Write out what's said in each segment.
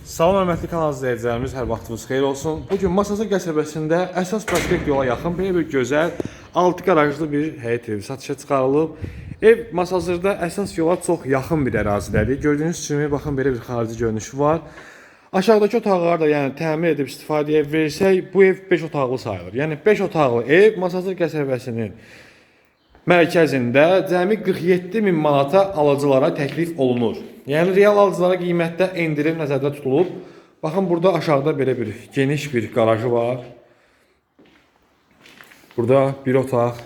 Salam hörmətli kanal izləyicilərimiz, hər vaxtınız xeyir olsun. Bu gün Masasa qəsəbəsində əsas prospekt yola yaxın belə bir gözəl 6 qarajlı bir həyət evi satışa çıxarılıb. Ev Masazırda əsas yola çox yaxın bir ərazidədir. Gördüyünüz kimi baxın belə bir xarici görünüşü var. Aşağıdakı otaqları da yəni təmir edib istifadəyə versək, bu ev 5 otaqlı sayılır. Yəni 5 otaqlı ev Masazır qəsəbəsinin mərkəzində cəmi 47 min manata alıcılara təklif olunur. Yəni real alıcılara qiymətdə endirim nəzərdə tutulub. Baxın burada aşağıda belə bir geniş bir qarajı var. Burada bir otaq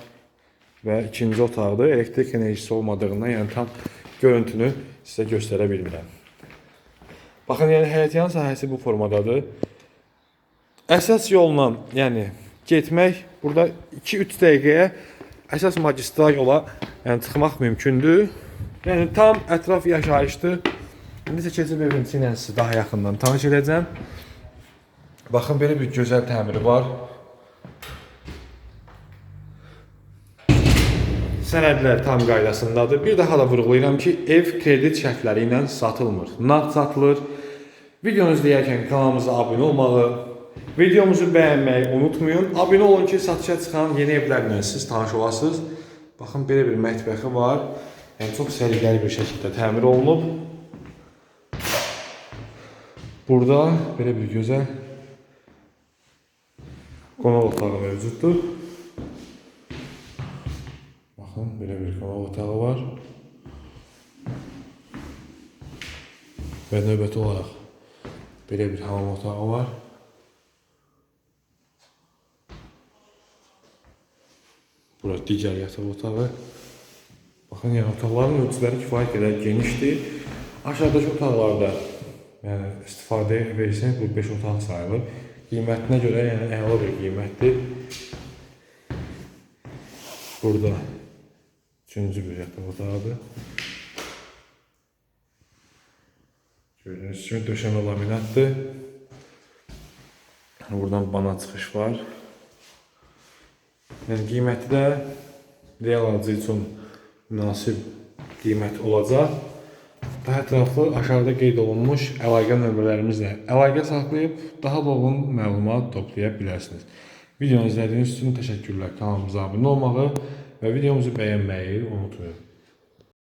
və ikinci otaqdır. Elektrik enerjisi olmadığından yəni tam görüntünü sizə göstərə bilmirəm. Baxın, yəni həyətyan sahəsi bu formadadır. Əsas yolla, yəni getmək burada 2-3 dəqiqəyə əsas magistral yola yəni çıxmaq mümkündür. Yəni tam ətraf yaşayışdır. İndi isə keçib evimsi ilə sizi daha yaxından tanış edəcəm. Baxın belə bir gözəl təmiri var. Sənədlər tam qaydasındadır. Bir daha da vurğulayıram ki, ev kredit şərtləri ilə satılmır. Nağd satılır. Videonu izləyərkən kanalımıza abunə olmağı, videomuzu bəyənməyi unutmayın. Abunə olun ki, satışa çıxan yeni evlərlə siz tanış olasınız. Baxın belə bir mətbəxi var. Yəni çox səliqəli bir şəkildə təmir olunub. Burada belə bir gözəl qonaq otağı mövcuddur. Baxın, belə bir qonaq otağı var. Və növbəti olaraq belə bir hamam otağı var. Bura digər yataq otağı. Baxın, yəni otaqların ölçüləri kifayət qədər genişdir. Aşağıdakı otaqlarda yəni istifadə versək bu 5 otaq sayılır. Qiymətinə görə yəni əla bir qiymətdir. Burada üçüncü bir yataq otağıdır. Gördüyünüz kimi döşəmə laminatdır. Buradan bana çıxış var. Yəni qiyməti də real alıcı üçün münasib qiymət olacaq. Daha ətraflı aşağıda qeyd olunmuş əlaqə nömrələrimizlə əlaqə saxlayıb daha dolğun məlumat toplaya bilərsiniz. Videonu izlədiyiniz üçün təşəkkürlər. Kanalımıza abunə olmağı və videomuzu bəyənməyi unutmayın.